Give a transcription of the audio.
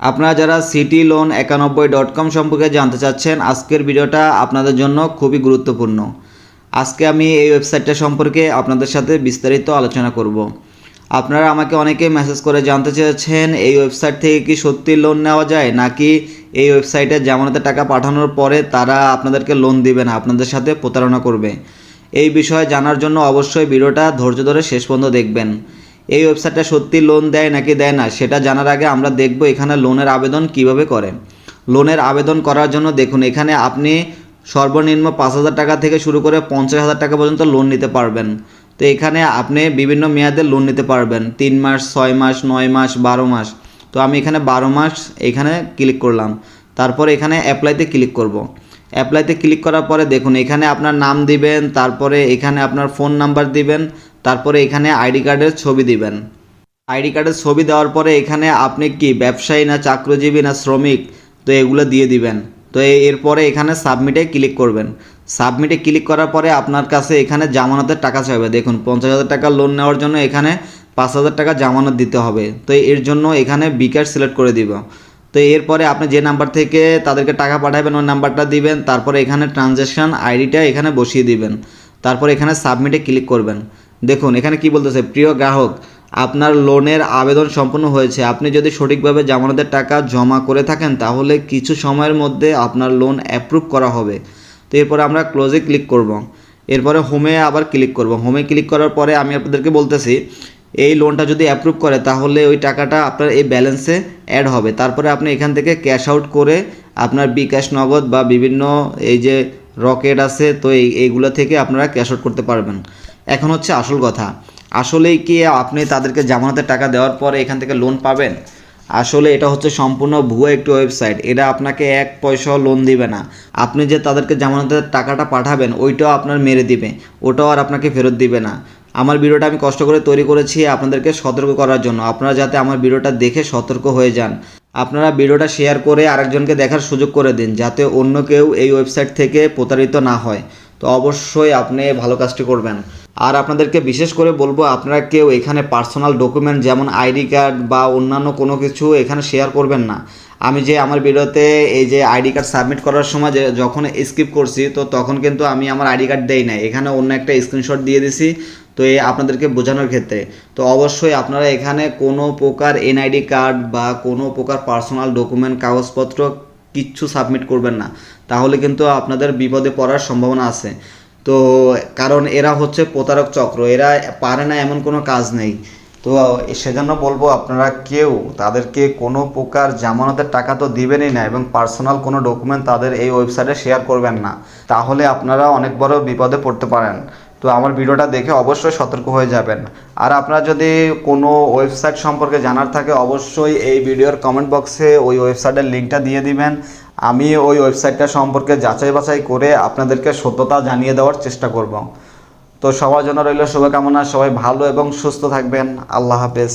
আপনারা যারা city loan একানব্বই ডট কম সম্পর্কে জানতে চাচ্ছেন, আজকের ভিডিওটা আপনাদের জন্য খুবই গুরুত্বপূর্ণ। আজকে আমি এই ওয়েবসাইটটা সম্পর্কে আপনাদের সাথে বিস্তারিত আলোচনা করব। আপনারা আমাকে অনেকে মেসেজ করে জানতে চেয়েছেন, এই ওয়েবসাইট থেকে কি সত্যি লোন নেওয়া যায়, নাকি এই ওয়েবসাইটে জামানতে টাকা পাঠানোর পরে তারা আপনাদেরকে লোন দিবে না, আপনাদের সাথে প্রতারণা করবে। এই বিষয়ে জানার জন্য অবশ্যই ভিডিওটা ধৈর্য ধরে শেষ পর্যন্ত দেখবেন। এই ওয়েবসাইটটা সত্যি লোন দেয় নাকি দেয় না, সেটা জানার আগে আমরা দেখব এখানে লোনের আবেদন কীভাবে করে লোনের আবেদন করার জন্য দেখুন, এখানে আপনি সর্বনিম্ন পাঁচ হাজার টাকা থেকে শুরু করে পঞ্চাশ হাজার টাকা পর্যন্ত লোন নিতে পারবেন। তো এখানে আপনি বিভিন্ন মেয়াদে লোন নিতে পারবেন, তিন মাস, ছয় মাস, নয় মাস, বারো মাস। তো আমি এখানে বারো মাস এখানে ক্লিক করলাম। তারপর এখানে অ্যাপ্লাইতে ক্লিক করব। অ্যাপ্লাইতে ক্লিক করার পরে দেখুন, এখানে আপনার নাম দিবেন, তারপরে এখানে আপনার ফোন নাম্বার দিবেন তারপরে এখানে আইডি কার্ডের ছবি দিবেন। আইডি কার্ডের ছবি দেওয়ার পরে এখানে আপনি কি ব্যবসায়ী না চাকরিজীবী না শ্রমিক, তো এগুলো দিয়ে দিবেন। তো এরপরে এখানে সাবমিটে ক্লিক করবেন। সাবমিটে ক্লিক করার পরে আপনার কাছে এখানে জামানতের টাকা চাইবে। দেখুন, পঞ্চাশ হাজার টাকা লোন নেওয়ার জন্য এখানে পাঁচ হাজার টাকা জামানত দিতে হবে। তো এর জন্য এখানে বিকাশ সিলেক্ট করে দিব। তো এরপরে আপনি যে নাম্বার থেকে তাদেরকে টাকা পাঠাবেন, ওই নাম্বারটা দিবেন। তারপরে এখানে ট্রানজ্যাকশান আইডিটা এখানে বসিয়ে দিবেন। তারপর এখানে সাবমিটে ক্লিক করবেন। দেখুন, এখানে কি বলতেছে, প্রিয় গ্রাহক, আপনার লোনের আবেদন সম্পন্ন হয়েছে। আপনি যদি সঠিকভাবে জামানতের টাকা জমা করে থাকেন, তাহলে কিছু সময়ের মধ্যে আপনার লোন অ্যাপ্রুভ করা হবে। তো এরপরে আমরা ক্লোজে ক্লিক করব। এরপরে হোমে আবার ক্লিক করব। হোমে ক্লিক করার পরে আমি আপনাদেরকে বলতেছি, এই লোনটা যদি অ্যাপ্রুভ করে, তাহলে ওই টাকাটা আপনার এই ব্যালেন্সে অ্যাড হবে। তারপরে আপনি এখান থেকে ক্যাশ আউট করে আপনার বিকাশ নগদ বা বিভিন্ন এই যে রকেট আছে, তো এই, এইগুলো থেকে আপনারা ক্যাশ আউট করতে পারবেন। এখন হচ্ছে আসল কথা। আসলেই কি আপনি তাদেরকে জামানতের টাকা দেওয়ার পরে এখান থেকে লোন পাবেন? আসলে এটা হচ্ছে সম্পূর্ণ ভুয়ো একটি ওয়েবসাইট এটা আপনাকে এক পয়সাও লোন দিবে না। আপনি যে তাদেরকে জামানতের টাকাটা পাঠাবেন, ওইটাও আপনার মেরে দিবে। ওটাও আর আপনাকে ফেরত দিবে না। আমার ভিডিওটা আমি কষ্ট করে তৈরি করেছি আপনাদেরকে সতর্ক করার জন্য। আপনারা যাতে আমার ভিডিওটা দেখে সতর্ক হয়ে যান। আপনারা ভিডিওটা শেয়ার করে আরেকজনকে দেখার সুযোগ করে দিন, যাতে অন্য কেউ এই ওয়েবসাইট থেকে প্রতারিত না হয়। তো অবশ্যই আপনি ভালো কাজটি করবেন। আর আপনাদেরকে বিশেষ করে বলব, আপনারা কেউ এখানে পার্সোনাল ডকুমেন্ট যেমন আইডি কার্ড বা অন্যান্য কোনো কিছু এখানে শেয়ার করবেন না। আমি যে আমার ভিডিওতে এই যে আইডি কার্ড সাবমিট করার সময় যে যখন স্কিপ করছি, তো তখন কিন্তু আমি আমার আইডি কার্ড দেই নাই। এখানে অন্য একটা স্ক্রিনশট দিয়ে দিছি, তো এই আপনাদেরকে বোঝানোর ক্ষেত্রে। তো অবশ্যই আপনারা এখানে কোনো প্রকার এনআইডি কার্ড বা কোনো প্রকার পার্সোনাল ডকুমেন্ট কাগজপত্র কিচ্ছু সাবমিট করবেন না। তাহলে কিন্তু আপনাদের বিপদে পড়ার সম্ভাবনা আছে। তো কারণ এরা হচ্ছে প্রতারক চক্র, এরা পারে না এমন কোনো কাজ নেই। তো সেজন্য বলব আপনারা কেউ, তাদেরকে কোনো প্রকার জামানতের টাকা তো দিবেনই না এবং পার্সোনাল কোনো ডকুমেন্ট তাদের এই ওয়েবসাইটে শেয়ার করবেন না। তাহলে আপনারা অনেক বড় বিপদে পড়তে পারেন। তো আমার ভিডিওটা দেখে অবশ্যই সতর্ক হয়ে যাবেন। আর আপনারা যদি কোনো ওয়েবসাইট সম্পর্কে জানার থাকে, অবশ্যই এই ভিডিওর কমেন্ট বক্সে ওই ওয়েবসাইটের লিঙ্কটা দিয়ে দিবেন। আমি ওই ওয়েবসাইটটা সম্পর্কে যাচাই বাছাই করে আপনাদেরকে সত্যতা জানিয়ে দেওয়ার চেষ্টা করব। তো সবার জন্য রইল শুভকামনা, সবাই ভালো এবং সুস্থ থাকবেন। আল্লাহ হাফেজ।